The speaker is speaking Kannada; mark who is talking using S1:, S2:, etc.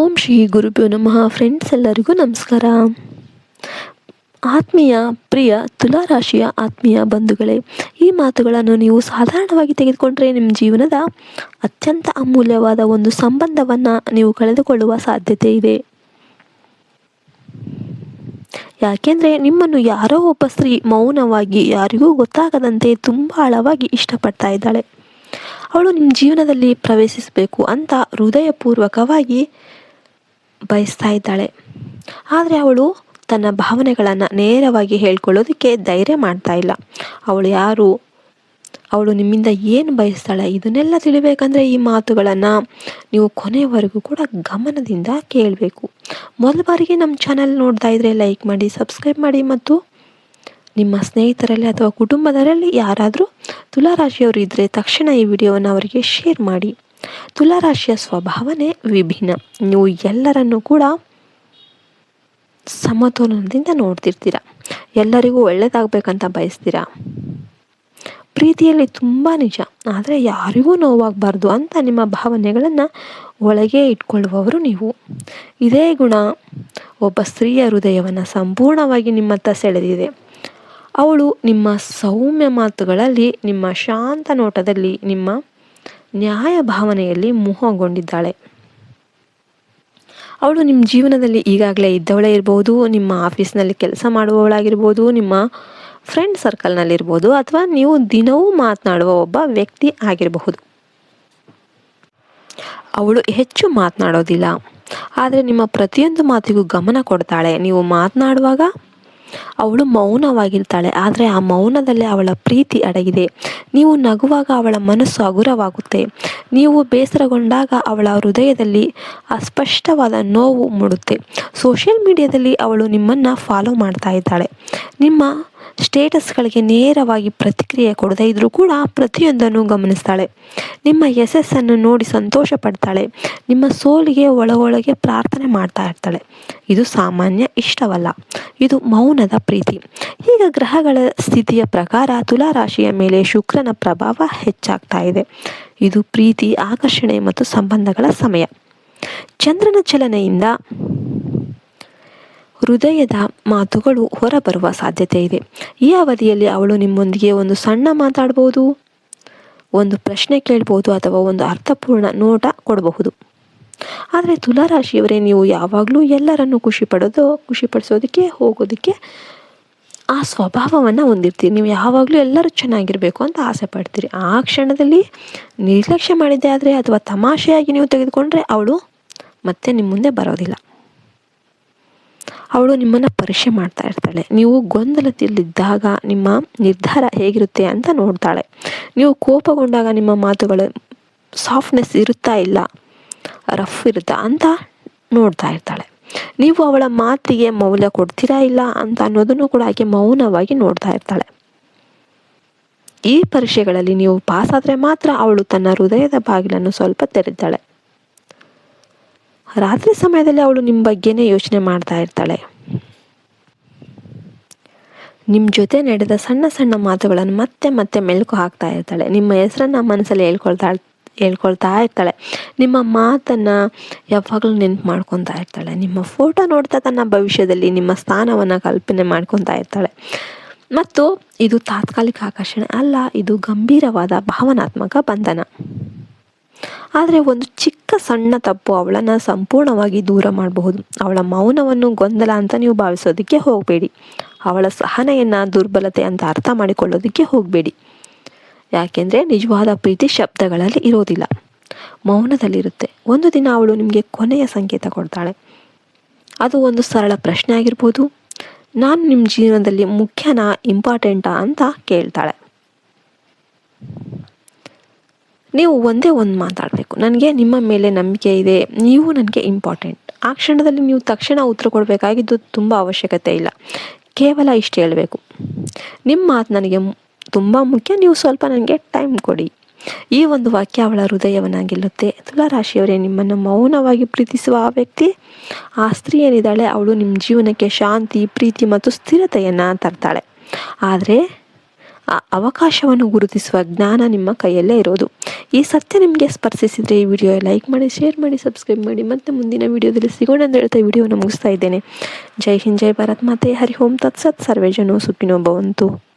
S1: ಓಂ ಶ್ರೀ ಗುರುಭ್ಯೋ ನಮಃ. ಫ್ರೆಂಡ್ಸ್ ಎಲ್ಲರಿಗೂ ನಮಸ್ಕಾರ. ಆತ್ಮೀಯ, ಪ್ರಿಯ, ತುಲಾರಾಶಿಯ ಆತ್ಮೀಯ ಬಂಧುಗಳೇ, ಈ ಮಾತುಗಳನ್ನು ನೀವು ಸಾಧಾರಣವಾಗಿ ತೆಗೆದುಕೊಂಡ್ರೆ ನಿಮ್ಮ ಜೀವನದ ಅತ್ಯಂತ ಅಮೂಲ್ಯವಾದ ಒಂದು ಸಂಬಂಧವನ್ನು ನೀವು ಕಳೆದುಕೊಳ್ಳುವ ಸಾಧ್ಯತೆ ಇದೆ. ಯಾಕೆಂದರೆ ನಿಮ್ಮನ್ನು ಯಾರೋ ಒಬ್ಬ ಸ್ತ್ರೀ ಮೌನವಾಗಿ ಯಾರಿಗೂ ಗೊತ್ತಾಗದಂತೆ ತುಂಬ ಆಳವಾಗಿ ಇಷ್ಟಪಡ್ತಾ ಇದ್ದಾಳೆ. ಅವಳು ನಿಮ್ಮ ಜೀವನದಲ್ಲಿ ಪ್ರವೇಶಿಸಬೇಕು ಅಂತ ಹೃದಯಪೂರ್ವಕವಾಗಿ ಬಯಸ್ತಾ ಇದ್ದಾಳೆ. ಆದರೆ ಅವಳು ತನ್ನ ಭಾವನೆಗಳನ್ನು ನೇರವಾಗಿ ಹೇಳ್ಕೊಳ್ಳೋದಕ್ಕೆ ಧೈರ್ಯ ಮಾಡ್ತಾ ಇಲ್ಲ. ಅವಳು ಯಾರು? ಅವಳು ನಿಮ್ಮಿಂದ ಏನು ಬಯಸ್ತಾಳೆ? ಇದನ್ನೆಲ್ಲ ತಿಳಿಬೇಕಂದ್ರೆ ಈ ಮಾತುಗಳನ್ನು ನೀವು ಕೊನೆವರೆಗೂ ಕೂಡ ಗಮನದಿಂದ ಕೇಳಬೇಕು. ಮೊದಲ ಬಾರಿಗೆ ನಮ್ಮ ಚಾನಲ್ ನೋಡ್ತಾ ಇದ್ರೆ ಲೈಕ್ ಮಾಡಿ, ಸಬ್ಸ್ಕ್ರೈಬ್ ಮಾಡಿ ಮತ್ತು ನಿಮ್ಮ ಸ್ನೇಹಿತರಲ್ಲಿ ಅಥವಾ ಕುಟುಂಬದರಲ್ಲಿ ಯಾರಾದರೂ ತುಲಾರಾಶಿಯವರು ಇದ್ದರೆ ತಕ್ಷಣ ಈ ವಿಡಿಯೋವನ್ನು ಅವರಿಗೆ ಶೇರ್ ಮಾಡಿ. ತುಲಾರಾಶಿಯ ಸ್ವಭಾವನೆ ವಿಭಿನ್ನ. ನೀವು ಎಲ್ಲರನ್ನೂ ಕೂಡ ಸಮತೋಲನದಿಂದ ನೋಡ್ತಿರ್ತೀರ. ಎಲ್ಲರಿಗೂ ಒಳ್ಳೇದಾಗಬೇಕಂತ ಬಯಸ್ತೀರ. ಪ್ರೀತಿಯಲ್ಲಿ ತುಂಬ ನಿಜ. ಆದರೆ ಯಾರಿಗೂ ನೋವಾಗಬಾರ್ದು ಅಂತ ನಿಮ್ಮ ಭಾವನೆಗಳನ್ನು ಒಳಗೆ ಇಟ್ಕೊಳ್ಳುವವರು ನೀವು. ಇದೇ ಗುಣ ಒಬ್ಬ ಸ್ತ್ರೀಯ ಹೃದಯವನ್ನು ಸಂಪೂರ್ಣವಾಗಿ ನಿಮ್ಮತ್ತ ಸೆಳೆದಿದೆ. ಅವಳು ನಿಮ್ಮ ಸೌಮ್ಯ ಮಾತುಗಳಲ್ಲಿ, ನಿಮ್ಮ ಶಾಂತ ನೋಟದಲ್ಲಿ, ನಿಮ್ಮ ನ್ಯಾಯ ಭಾವನೆಯಲ್ಲಿ ಮೋಹಗೊಂಡಿದ್ದಾಳೆ. ಅವಳು ನಿಮ್ಮ ಜೀವನದಲ್ಲಿ ಈಗಾಗಲೇ ಇದ್ದವಳೇ ಇರ್ಬೋದು, ನಿಮ್ಮ ಆಫೀಸ್ನಲ್ಲಿ ಕೆಲಸ ಮಾಡುವವಳಾಗಿರ್ಬೋದು, ನಿಮ್ಮ ಫ್ರೆಂಡ್ ಸರ್ಕಲ್ನಲ್ಲಿರ್ಬೋದು ಅಥವಾ ನೀವು ದಿನವೂ ಮಾತನಾಡುವ ಒಬ್ಬ ವ್ಯಕ್ತಿ ಆಗಿರಬಹುದು. ಅವಳು ಹೆಚ್ಚು ಮಾತನಾಡೋದಿಲ್ಲ, ಆದರೆ ನಿಮ್ಮ ಪ್ರತಿಯೊಂದು ಮಾತಿಗೂ ಗಮನ ಕೊಡ್ತಾಳೆ. ನೀವು ಮಾತನಾಡುವಾಗ ಅವಳು ಮೌನವಾಗಿರ್ತಾಳೆ, ಆದರೆ ಆ ಮೌನದಲ್ಲಿ ಅವಳ ಪ್ರೀತಿ ಅಡಗಿದೆ. ನೀವು ನಗುವಾಗ ಅವಳ ಮನಸ್ಸು ಹಗುರವಾಗುತ್ತೆ. ನೀವು ಬೇಸರಗೊಂಡಾಗ ಅವಳ ಹೃದಯದಲ್ಲಿ ಅಸ್ಪಷ್ಟವಾದ ನೋವು ಮೂಡುತ್ತೆ. ಸೋಷಿಯಲ್ ಮೀಡಿಯಾದಲ್ಲಿ ಅವಳು ನಿಮ್ಮನ್ನು ಫಾಲೋ ಮಾಡ್ತಾ ಇದ್ದಾಳೆ. ನಿಮ್ಮ ಸ್ಟೇಟಸ್ಗಳಿಗೆ ನೇರವಾಗಿ ಪ್ರತಿಕ್ರಿಯೆ ಕೊಡದೇ ಇದ್ರೂ ಕೂಡ ಪ್ರತಿಯೊಂದನ್ನು ಗಮನಿಸ್ತಾಳೆ. ನಿಮ್ಮ ಯಶಸ್ಸನ್ನು ನೋಡಿ ಸಂತೋಷ ಪಡ್ತಾಳೆ. ನಿಮ್ಮ ಸೋಲಿಗೆ ಒಳಗೊಳಗೆ ಪ್ರಾರ್ಥನೆ ಮಾಡ್ತಾ ಇರ್ತಾಳೆ. ಇದು ಸಾಮಾನ್ಯ ಇಷ್ಟವಲ್ಲ. ಇದು ಮೌನದ ಪ್ರೀತಿ. ಈಗ ಗ್ರಹಗಳ ಸ್ಥಿತಿಯ ಪ್ರಕಾರ ತುಲಾರಾಶಿಯ ಮೇಲೆ ಶುಕ್ರನ ಪ್ರಭಾವ ಹೆಚ್ಚಾಗ್ತಾ ಇದೆ. ಇದು ಪ್ರೀತಿ, ಆಕರ್ಷಣೆ ಮತ್ತು ಸಂಬಂಧಗಳ ಸಮಯ. ಚಂದ್ರನ ಚಲನೆಯಿಂದ ಹೃದಯದ ಮಾತುಗಳು ಹೊರಬರುವ ಸಾಧ್ಯತೆ ಇದೆ ಈ ಅವಧಿಯಲ್ಲಿ ಅವಳು ನಿಮ್ಮೊಂದಿಗೆ ಒಂದು ಸಣ್ಣ ಮಾತಾಡ್ಬೋದು, ಒಂದು ಪ್ರಶ್ನೆ ಕೇಳ್ಬೋದು ಅಥವಾ ಒಂದು ಅರ್ಥಪೂರ್ಣ ನೋಟ ಕೊಡಬಹುದು. ಆದರೆ ತುಲಾರಾಶಿಯವರೇ, ನೀವು ಯಾವಾಗಲೂ ಎಲ್ಲರನ್ನು ಖುಷಿ ಪಡೋದು ಖುಷಿಪಡಿಸೋದಕ್ಕೆ, ಹೋಗೋದಕ್ಕೆ ಆ ಸ್ವಭಾವವನ್ನು ಹೊಂದಿರ್ತೀರಿ. ನೀವು ಯಾವಾಗಲೂ ಎಲ್ಲರೂ ಚೆನ್ನಾಗಿರಬೇಕು ಅಂತ ಆಸೆ ಪಡ್ತೀರಿ. ಆ ಕ್ಷಣದಲ್ಲಿ ನಿರ್ಲಕ್ಷ್ಯ ಮಾಡಿದ್ದೆ ಆದರೆ ಅಥವಾ ತಮಾಷೆಯಾಗಿ ನೀವು ತೆಗೆದುಕೊಂಡ್ರೆ ಅವಳು ಮತ್ತೆ ನಿಮ್ಮ ಮುಂದೆ ಬರೋದಿಲ್ಲ. ಅವಳು ನಿಮ್ಮನ್ನು ಪರೀಕ್ಷೆ ಮಾಡ್ತಾ ಇರ್ತಾಳೆ. ನೀವು ಗೊಂದಲದಲ್ಲಿದ್ದಾಗ ನಿಮ್ಮ ನಿರ್ಧಾರ ಹೇಗಿರುತ್ತೆ ಅಂತ ನೋಡ್ತಾಳೆ. ನೀವು ಕೋಪಗೊಂಡಾಗ ನಿಮ್ಮ ಮಾತುಗಳು ಸಾಫ್ಟ್ನೆಸ್ ಇರುತ್ತಾ ಇಲ್ಲ ರಫ್ ಇರುತ್ತಾ ಅಂತ ನೋಡ್ತಾ ಇರ್ತಾಳೆ. ನೀವು ಅವಳ ಮಾತಿಗೆ ಮೌಲ್ಯ ಕೊಡ್ತೀರಾ ಇಲ್ಲ ಅಂತ ಅನ್ನೋದನ್ನು ಕೂಡ ಆಕೆ ಮೌನವಾಗಿ ನೋಡ್ತಾ ಇರ್ತಾಳೆ. ಈ ಪರೀಕ್ಷೆಗಳಲ್ಲಿ ನೀವು ಪಾಸ್ ಆದರೆ ಮಾತ್ರ ಅವಳು ತನ್ನ ಹೃದಯದ ಬಾಗಿಲನ್ನು ಸ್ವಲ್ಪ ತೆರೆದಾಳೆ ರಾತ್ರಿ ಸಮಯದಲ್ಲಿ ಅವಳು ನಿಮ್ಮ ಬಗ್ಗೆನೇ ಯೋಚನೆ ಮಾಡ್ತಾ ಇರ್ತಾಳೆ. ನಿಮ್ಮ ಜೊತೆ ನಡೆದ ಸಣ್ಣ ಸಣ್ಣ ಮಾತುಗಳನ್ನು ಮತ್ತೆ ಮತ್ತೆ ಮೆಲುಕು ಹಾಕ್ತಾ ಇರ್ತಾಳೆ. ನಿಮ್ಮ ಹೆಸರನ್ನ ಮನಸ್ಸಲ್ಲಿ ಹೇಳ್ಕೊಳ್ತಾ ಹೇಳ್ಕೊಳ್ತಾ ಇರ್ತಾಳೆ. ನಿಮ್ಮ ಮಾತನ್ನು ಯಾವಾಗಲೂ ನೆನ್ಪು ಮಾಡ್ಕೊತಾ ಇರ್ತಾಳೆ. ನಿಮ್ಮ ಫೋಟೋ ನೋಡ್ತಾ ತನ್ನ ಭವಿಷ್ಯದಲ್ಲಿ ನಿಮ್ಮ ಸ್ಥಾನವನ್ನು ಕಲ್ಪನೆ ಮಾಡ್ಕೊತಾ ಇರ್ತಾಳೆ. ಮತ್ತು ಇದು ತಾತ್ಕಾಲಿಕ ಆಕರ್ಷಣೆ ಅಲ್ಲ, ಇದು ಗಂಭೀರವಾದ ಭಾವನಾತ್ಮಕ ಬಂಧನ. ಆದರೆ ಒಂದು ಚಿಕ್ಕ ಸಣ್ಣ ತಪ್ಪು ಅವಳನ್ನು ಸಂಪೂರ್ಣವಾಗಿ ದೂರ ಮಾಡಬಹುದು. ಅವಳ ಮೌನವನ್ನು ಗೊಂದಲ ಅಂತ ನೀವು ಭಾವಿಸೋದಕ್ಕೆ ಹೋಗಬೇಡಿ. ಅವಳ ಸಹನೆಯನ್ನು ದುರ್ಬಲತೆ ಅಂತ ಅರ್ಥ ಮಾಡಿಕೊಳ್ಳೋದಕ್ಕೆ ಹೋಗಬೇಡಿ. ಯಾಕೆಂದರೆ ನಿಜವಾದ ಪ್ರೀತಿ ಶಬ್ದಗಳಲ್ಲಿ ಇರೋದಿಲ್ಲ. ಮೌನದಲ್ಲಿರುತ್ತೆ. ಒಂದು ದಿನ ಅವಳು ನಿಮಗೆ ಕೊನೆಯ ಸಂಕೇತ ಕೊಡ್ತಾಳೆ. ಅದು ಒಂದು ಸರಳ ಪ್ರಶ್ನೆ ಆಗಿರ್ಬೋದು. ನಾನು ನಿಮ್ಮ ಜೀವನದಲ್ಲಿ ಮುಖ್ಯನಾ, ಇಂಪಾರ್ಟೆಂಟಾ ಅಂತ ಕೇಳ್ತಾಳೆ. ನೀವು ಒಂದೇ ಒಂದು ಮಾತಾಡಬೇಕು. ನನಗೆ ನಿಮ್ಮ ಮೇಲೆ ನಂಬಿಕೆ ಇದೆ. ನೀವು ನನಗೆ ಇಂಪಾರ್ಟೆಂಟ್ ಆ ಕ್ಷಣದಲ್ಲಿ ನೀವು ತಕ್ಷಣ ಉತ್ತರ ಕೊಡಬೇಕಾಗಿದ್ದು ತುಂಬ ಅವಶ್ಯಕತೆ ಇಲ್ಲ. ಕೇವಲ ಇಷ್ಟು ಹೇಳಬೇಕು. ನಿಮ್ಮ ಮಾತು ನನಗೆ ತುಂಬ ಮುಖ್ಯ. ನೀವು ಸ್ವಲ್ಪ ನನಗೆ ಟೈಮ್ ಕೊಡಿ. ಈ ಒಂದು ವಾಕ್ಯ ಅವಳ ಹೃದಯವನ್ನು ಗೆಲ್ಲುತ್ತೆ. ತುಲಾರಾಶಿಯವರೇ, ನಿಮ್ಮನ್ನು ಮೌನವಾಗಿ ಪ್ರೀತಿಸುವ ಆ ವ್ಯಕ್ತಿ, ಆ ಸ್ತ್ರೀ ಏನಿದ್ದಾಳೆ, ಅವಳು ನಿಮ್ಮ ಜೀವನಕ್ಕೆ ಶಾಂತಿ, ಪ್ರೀತಿ ಮತ್ತು ಸ್ಥಿರತೆಯನ್ನು ತರ್ತಾಳೆ. ಆದರೆ ಆ ಅವಕಾಶವನ್ನು ಗುರುತಿಸುವ ಜ್ಞಾನ ನಿಮ್ಮ ಕೈಯಲ್ಲೇ ಇರೋದು. ಈ ಸತ್ಯ ನಿಮಗೆ ಸ್ಪರ್ಶಿಸಿದರೆ ಈ ವಿಡಿಯೋ ಲೈಕ್ ಮಾಡಿ, ಶೇರ್ ಮಾಡಿ, ಸಬ್ಸ್ಕ್ರೈಬ್ ಮಾಡಿ. ಮತ್ತೆ ಮುಂದಿನ ವಿಡಿಯೋದಲ್ಲಿ ಸಿಗೋಣ ಅಂತ ಹೇಳ್ತಾ ವಿಡಿಯೋನ ಮುಗಿಸ್ತಾ ಇದ್ದೇನೆ. ಜೈ ಹಿಂದ್, ಜೈ ಭಾರತ್ ಮಾತೆ. ಹರಿ ಓಂ. ತತ್ಸತ್ ಸರ್ವೇ ಜನೋ ಸುಖಿನೋ ಭವಂತು.